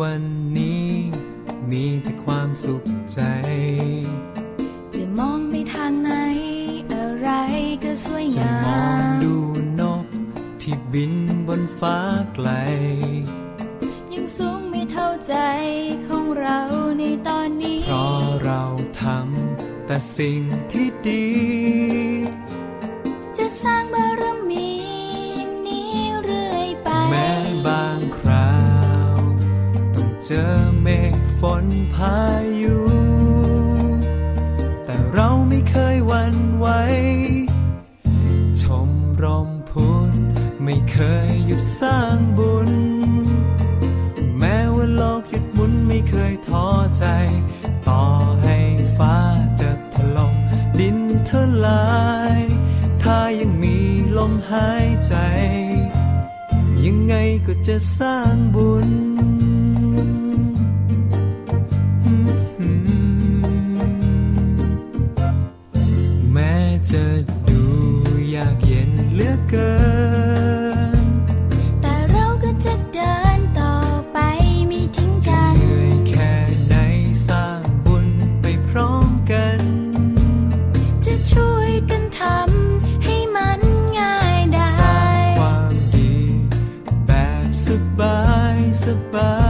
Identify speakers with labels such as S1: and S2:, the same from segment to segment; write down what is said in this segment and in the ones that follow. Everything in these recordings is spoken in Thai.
S1: วันนี้ มีแต่ความสุขใจ
S2: จะมองไปทางไหน อะไรก็สวย
S1: จะ
S2: งาม
S1: อง
S2: ม
S1: ดูนกที่บินบนฟ้าไกล
S2: ยังสูงไม่เท่าใจของเราในตอนนี้
S1: เพราะเราทำแต่สิ่งที่ดี
S2: จะสร้างบารมี
S1: จอเมฆฝนพายุ แต่เราไม่เคยวันไหวชมรมพุทธไม่เคยหยุดสร้างบุญ แม้ว่าโลกหยุดหมุนไม่เคยท้อใจ ต่อให้ฟ้าจะถล่มดินทลาย ถ้ายังมีลมหายใจ ยังไงก็จะสร้างบุญ จะดูยากเย็นเหลือเกิน
S2: แต่เราก็จะเดินต่อไปไม่ทิ้งกัน
S1: เหนื่อยแค่ไหนสร้างบุญไปพร้อมกัน
S2: จะช่วยกันทำให้มันง่ายได้
S1: สร้างความดี แบบสบายสบาย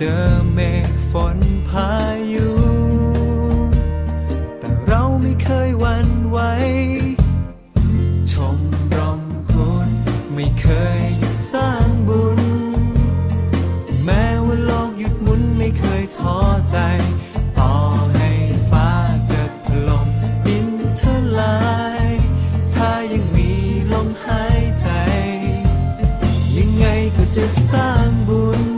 S1: เจอเมฆฝนพายุ แต่เราไม่เคยวันไหวชมรมพุทธไม่เคยหยุดสร้างบุญ แม้ว่าโลกหยุดหมุนไม่เคยท้อใจ ต่อให้ฟ้าจะถล่มดินทลาย ถ้ายังมีลมหายใจ ยังไงก็จะสร้างบุญ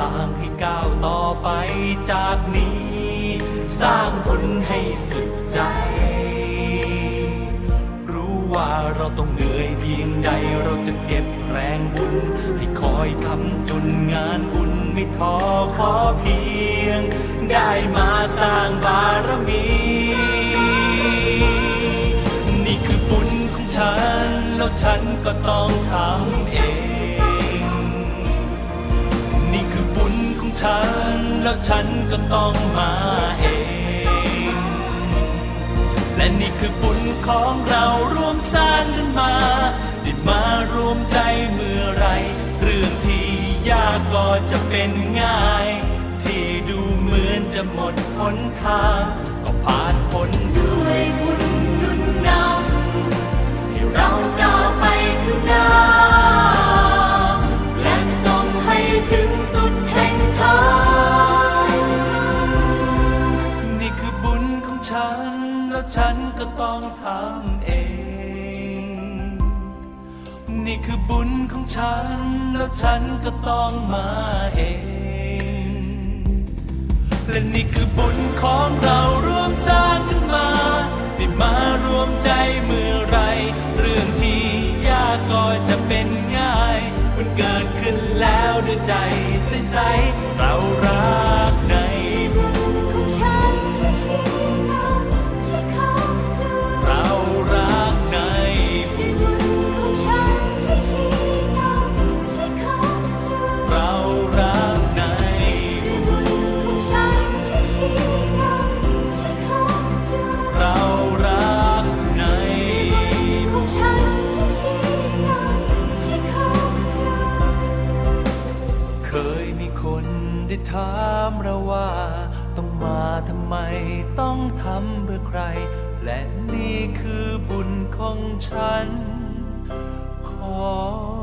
S1: ทางให้ก้าวต่อไปจากนี้ สร้างบุญให้สุดใจ รู้ว่าเราต้องเหนื่อยเพียงใดเราจะเก็บแรงบุญ ให้คอยคำจุนงานบุญไม่ท้อขอเพียง ได้มาสร้างบารมี นี่คือบุญของฉัน แล้วฉันก็ต้องทำ ฉันก็ต้องมาเอง และนี่คือบุญของเราร่วมสร้างกันมา ได้มารวมใจเมื่อไรเรื่องที่ยากก็จะเป็นง่าย ที่ดูเหมือนจะหมดหนทาง ก็ผ่านพ้นด้วย
S2: เอ
S1: ง นี่คือบุญของฉัน แล้วฉันก็ต้องมาเอง และนี่คือบุญของเราร่วมสร้างขึ้นมา ได้มารวมใจ ทำเพื่อใคร และนี่คือบุญของฉัน ขอ